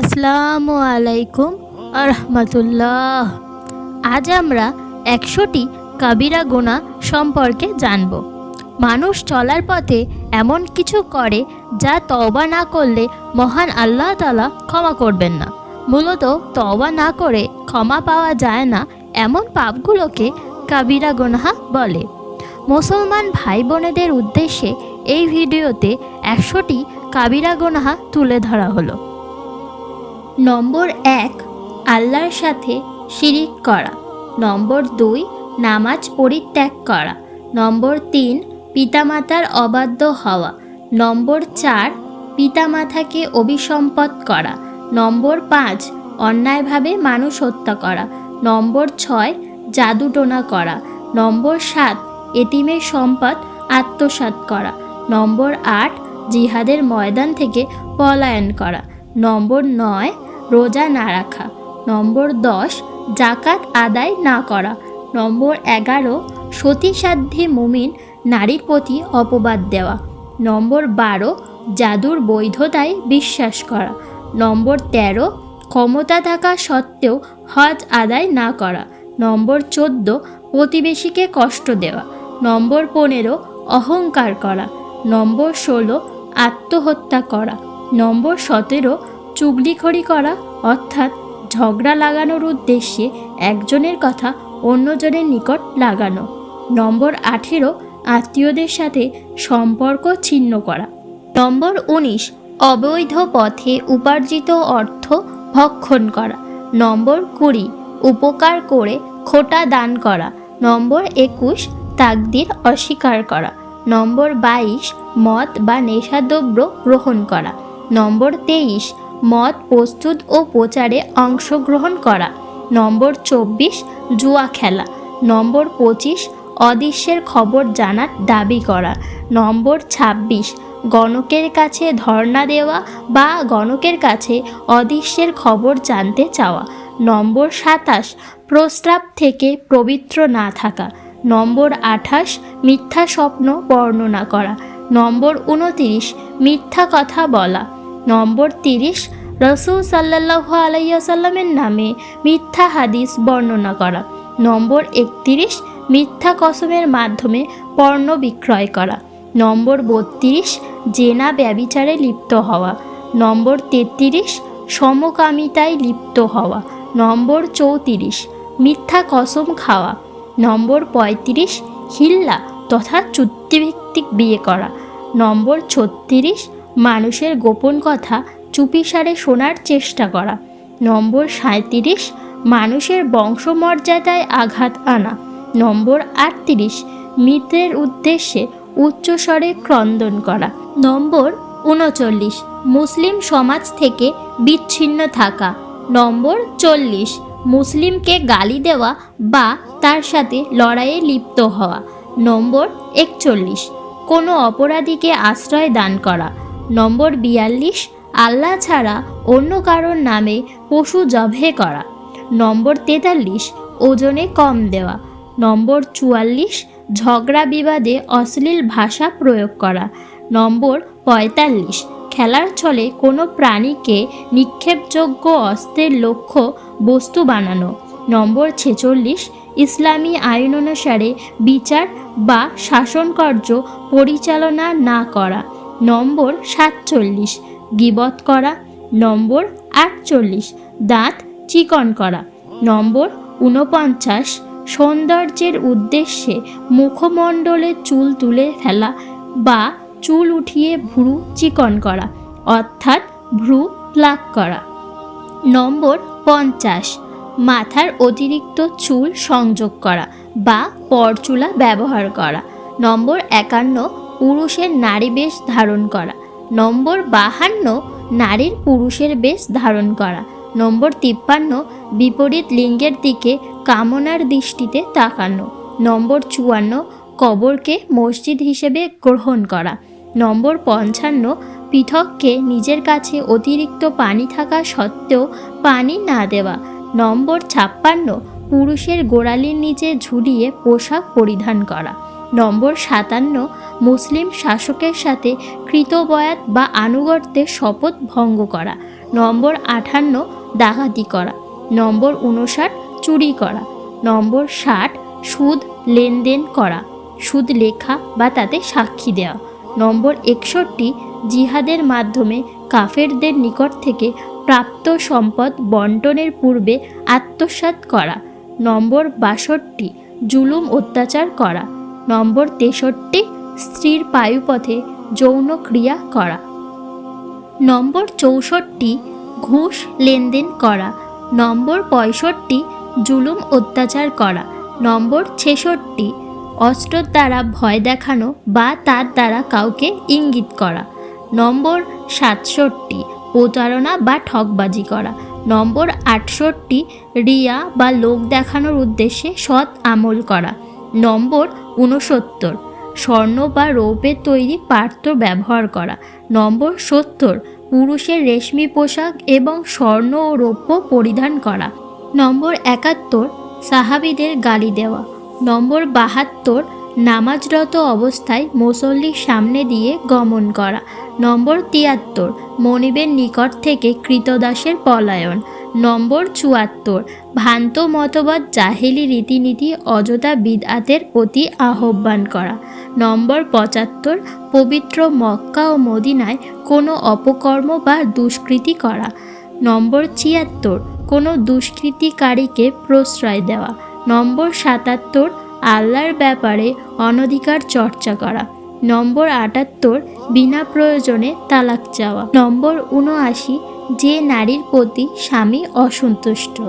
আসসালামু আলাইকুম আরহামতুল্লাহ। আজ আমরা একশোটি কাবিরা গোনা সম্পর্কে জানব। মানুষ চলার পথে এমন কিছু করে যা তওবা না করলে মহান আল্লাহ তালা ক্ষমা করবেন না। মূলত তওবা না করে ক্ষমা পাওয়া যায় না এমন পাপগুলোকে কাবিরা গোনাহা বলে। মুসলমান ভাই বোনেদের উদ্দেশ্যে এই ভিডিওতে একশোটি কাবিরা গোনাহা তুলে ধরা হলো। নম্বর এক, আল্লাহর সাথে শিরিক করা। নম্বর দুই, নামাজ পরিত্যাগ করা। নম্বর তিন, পিতামাতার অবাধ্য হওয়া। নম্বর চার, পিতামাতাকে অভিসম্পদ করা। নম্বর পাঁচ, অন্যায়ভাবে মানুষ হত্যা করা। নম্বর ছয়, জাদুটোনা করা। নম্বর সাত, এতিমের সম্পদ আত্মসাৎ করা। নম্বর আট, জিহাদের ময়দান থেকে পলায়ন করা। নম্বর নয় রোজা না রাখা। নম্বর দশ জাকাত আদায় না করা। নম্বর এগারো, সতীসাধ্যে মুমিন নারীর প্রতি অপবাদ দেওয়া। নম্বর বারো, জাদুর বৈধতায় বিশ্বাস করা। নম্বর তেরো, ক্ষমতা থাকা সত্ত্বেও হজ আদায় না করা। নম্বর চোদ্দ, প্রতিবেশীকে কষ্ট দেওয়া। নম্বর পনেরো, অহংকার করা। নম্বর ষোলো, আত্মহত্যা করা। নম্বর সতেরো চুগলিখড়ি করা, অর্থাৎ ঝগড়া লাগানোর উদ্দেশ্যে একজনের কথা অন্যজনের নিকট লাগানো। নম্বর আঠেরো, আত্মীয়দের সাথে সম্পর্ক ছিন্ন করা। নম্বর উনিশ, অবৈধ পথে উপার্জিত অর্থ ভক্ষণ করা। নম্বর কুড়ি, উপকার করে খোটা দান করা। নম্বর একুশ, তাকদির অস্বীকার করা। নম্বর বাইশ, মদ বা নেশাদ্রব্য গ্রহণ করা। নম্বর তেইশ মদ প্রস্তুত ও প্রচারে অংশগ্রহণ করা। নম্বর চব্বিশ, জুয়া খেলা। নম্বর পঁচিশ, অদৃশ্যের খবর জানার দাবি করা। নম্বর ছাব্বিশ, গণকের কাছে ধর্ণা দেওয়া বা গণকের কাছে অদৃশ্যের খবর জানতে চাওয়া। নম্বর সাতাশ, প্রস্রাব থেকে পবিত্র না থাকা। নম্বর আঠাশ, মিথ্যা স্বপ্ন বর্ণনা করা। নম্বর উনতিরিশ, মিথ্যা কথা বলা। নম্বর তিরিশ, রসুল সাল্লাহ আলাইসাল্লামের নামে মিথ্যা হাদিস বর্ণনা করা। নম্বর একত্রিশ, মিথ্যা কসমের মাধ্যমে পণ্য বিক্রয় করা। নম্বর বত্রিশ, জেনা ব্যবিচারে লিপ্ত হওয়া। নম্বর তেত্রিশ, সমকামিতায় লিপ্ত হওয়া। নম্বর চৌত্রিশ, মিথ্যা কসম খাওয়া। নম্বর পঁয়ত্রিশ, হিল্লা তথা চুক্তিভিত্তিক বিয়ে করা। নম্বর ছত্রিশ মানুষের গোপন কথা চুপিসারে শোনার চেষ্টা করা। নম্বর সাঁত্রিশ মানুষের বংশমর্যাদায় আঘাত আনা। নম্বর আটত্রিশ, মিত্রের উদ্দেশ্যে উচ্চস্বরে ক্রন্দন করা। নম্বর উনচল্লিশ, মুসলিম সমাজ থেকে বিচ্ছিন্ন থাকা। নম্বর চল্লিশ, মুসলিমকে গালি দেওয়া বা তার সাথে লড়াইয়ে লিপ্ত হওয়া। নম্বর একচল্লিশ, কোনো অপরাধীকে আশ্রয় দান করা। নম্বর বিয়াল্লিশ, আল্লাহ ছাড়া অন্য কারোর নামে পশু জভে করা। নম্বর তেতাল্লিশ, ওজনে কম দেওয়া। নম্বর চুয়াল্লিশ, ঝগড়া বিবাদে অশ্লীল ভাষা প্রয়োগ করা। নম্বর পঁয়তাল্লিশ, খেলার ছলে কোনো প্রাণীকে নিক্ষেপযোগ্য অস্ত্রের লক্ষ্য বস্তু বানানো। নম্বর ছেচল্লিশ, ইসলামী আইন অনুসারে বিচার বা শাসনকার্য পরিচালনা না করা। নম্বর সাতচল্লিশ, গিবত করা। নম্বর আটচল্লিশ, দাঁত চিকন করা। নম্বর ঊনপঞ্চাশ, সৌন্দর্যের উদ্দেশ্যে মুখমণ্ডলে চুল তুলে ফেলা বা চুল উঠিয়ে ভ্রু চিকন করা, অর্থাৎ ভ্রু প্লাক করা। নম্বর পঞ্চাশ, মাথার অতিরিক্ত চুল সংযোগ করা বা পরচুলা ব্যবহার করা। নম্বর একান্ন পুরুষের নারী বেশ ধারণ করা। নম্বর বাহান্ন, নারীর পুরুষের বেশ ধারণ করা। নম্বর তিপ্পান্ন, বিপরীত লিঙ্গের দিকে কামনার দৃষ্টিতে তাকানো। নম্বর চুয়ান্ন, কবরকে মসজিদ হিসেবে গ্রহণ করা। নম্বর পঞ্চান্ন, পৃথককে নিজের কাছে অতিরিক্ত পানি থাকা সত্ত্বেও পানি না দেওয়া। নম্বর ছাপ্পান্ন, পুরুষের গোড়ালির নিচে ঝুলিয়ে পোশাক পরিধান করা। নম্বর সাতান্ন, মুসলিম শাসকের সাথে কৃতবয়াত বা আনুগত্যের শপথ ভঙ্গ করা। নম্বর আঠান্ন, ডাকাতি করা। নম্বর উনষাট, চুরি করা। নম্বর ষাট, সুদ লেনদেন করা। সুদ লেখা বা তাতে সাক্ষী দেওয়া। নম্বর একষট্টি, জিহাদের মাধ্যমে কাফেরদের নিকট থেকে প্রাপ্ত সম্পদ বন্টনের পূর্বে আত্মসাৎ করা। নম্বর বাষট্টি, জুলুম অত্যাচার করা। নম্বর তেষট্টি, স্ত্রীর পায়ুপথে যৌন ক্রিয়া করা। নম্বর চৌষট্টি, ঘুষ লেনদেন করা। নম্বর পঁয়ষট্টি, জুলুম অত্যাচার করা। নম্বর ছেষট্টি, অস্ত্রের দ্বারা ভয় দেখানো বা তার দ্বারা কাউকে ইঙ্গিত করা। নম্বর সাতষট্টি, প্রতারণা বা ঠকবাজি করা। নম্বর আটষট্টি, রিয়া বা লোক দেখানোর উদ্দেশ্যে সৎ আমল করা। নম্বর ঊনসত্তর। স্বর্ণ বা রৌপের তৈরি পাত্র ব্যবহার করা। নম্বর সত্তর, পুরুষের রেশমি পোশাক এবং স্বর্ণ ও রৌপ্য পরিধান করা। নম্বর একাত্তর, সাহাবিদের গালি দেওয়া। নম্বর বাহাত্তর নামাজরত অবস্থায় মুসল্লির সামনে দিয়ে গমন করা। নম্বর তিয়াত্তর, মনিবের নিকট থেকে কৃতদাসের পলায়ন। নম্বর চুয়াত্তর, ভ্রান্ত মতবাদ জাহেলি রীতিনীতি অযথা বিদআতের প্রতি আহ্বান করা। নম্বর পঁচাত্তর, পবিত্র মক্কা ও মদিনায় কোনো অপকর্ম বা দুষ্কৃতি করা। নম্বর ছিয়াত্তর, কোনো দুষ্কৃতিকারীকে প্রশ্রয় দেওয়া। নম্বর সাতাত্তর আল্লাহর ব্যাপারে অনধিকার চর্চা করা। নম্বর আটাত্তর, বিনা প্রয়োজনে তালাক চাওয়া। নম্বর উনআশি যে নারীর প্রতি স্বামী অসন্তুষ্ট।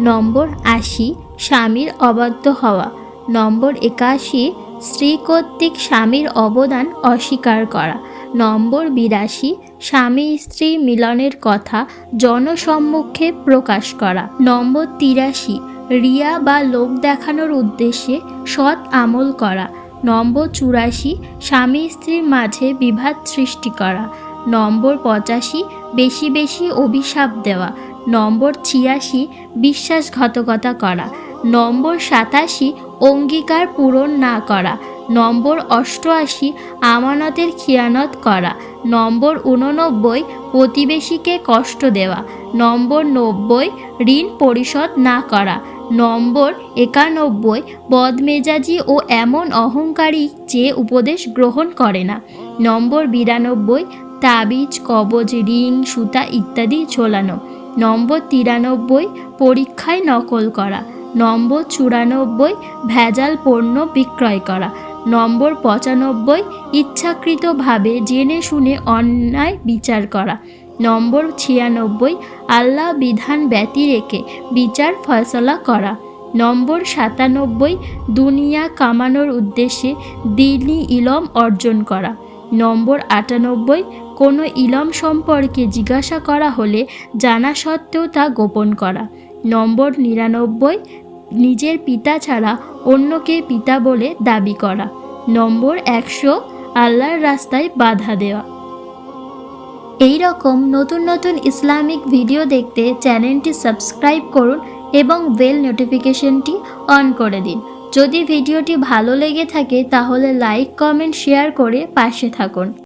নম্বর আশি, স্বামীর অবাধ্য হওয়া। নম্বর একাশি, স্ত্রী কর্তৃক স্বামীর অবদান অস্বীকার করা। নম্বর বিরাশি, স্বামী স্ত্রী মিলনের কথা জনসম্মুখে প্রকাশ করা। নম্বর তিরাশি রিয়া বা লোক দেখানোর উদ্দেশ্যে সৎ আমল করা। নম্বর চুরাশি, স্বামী স্ত্রীর মাঝে বিভাদ সৃষ্টি করা। নম্বর পঁচাশি, বেশি বেশি অভিশাপ দেওয়া। নম্বর ছিয়াশি, বিশ্বাসঘাতকতা করা। নম্বর সাতাশি, অঙ্গীকার পূরণ না করা। নম্বর অষ্টআশি, আমানতের খিয়ানত করা। নম্বর উননব্বই প্রতিবেশীকে কষ্ট দেওয়া। নম্বর নব্বই, ঋণ পরিশোধ না করা। নম্বর একানব্বই, বদমেজাজি ও এমন অহংকারী যে উপদেশ গ্রহণ করে না। নম্বর বিরানব্বই, তাবিজ, কবজ, রিং, সুতা ইত্যাদি ঝোলানো। নম্বর তিরানব্বই, পরীক্ষায় নকল করা। নম্বর চুরানব্বই, ভেজাল পণ্য বিক্রয় করা। নম্বর পঁচানব্বই, ইচ্ছাকৃতভাবে জেনে শুনে অন্যায় বিচার করা। নম্বর ছিয়ানব্বই, আল্লাহ বিধান ব্যতি রেখে বিচার ফয়সলা করা। নম্বর সাতানব্বই, দুনিয়া কামানোর উদ্দেশ্যে দিনী ইলম অর্জন করা। নম্বর আটানব্বই, কোনো ইলম সম্পর্কে জিজ্ঞাসা করা হলে জানা সত্ত্বেও তা গোপন করা। নম্বর নিরানব্বই, নিজের পিতা ছাড়া অন্যকে পিতা বলে দাবি করা। নম্বর একশো, আল্লাহর রাস্তায় বাধা দেওয়া। এই রকম নতুন নতুন ইসলামিক ভিডিও দেখতে চ্যানেলটি সাবস্ক্রাইব করুন এবং বেল নোটিফিকেশনটি অন করে দিন। যদি ভিডিওটি ভালো লেগে থাকে তাহলে লাইক, কমেন্ট, শেয়ার করে পাশে থাকুন।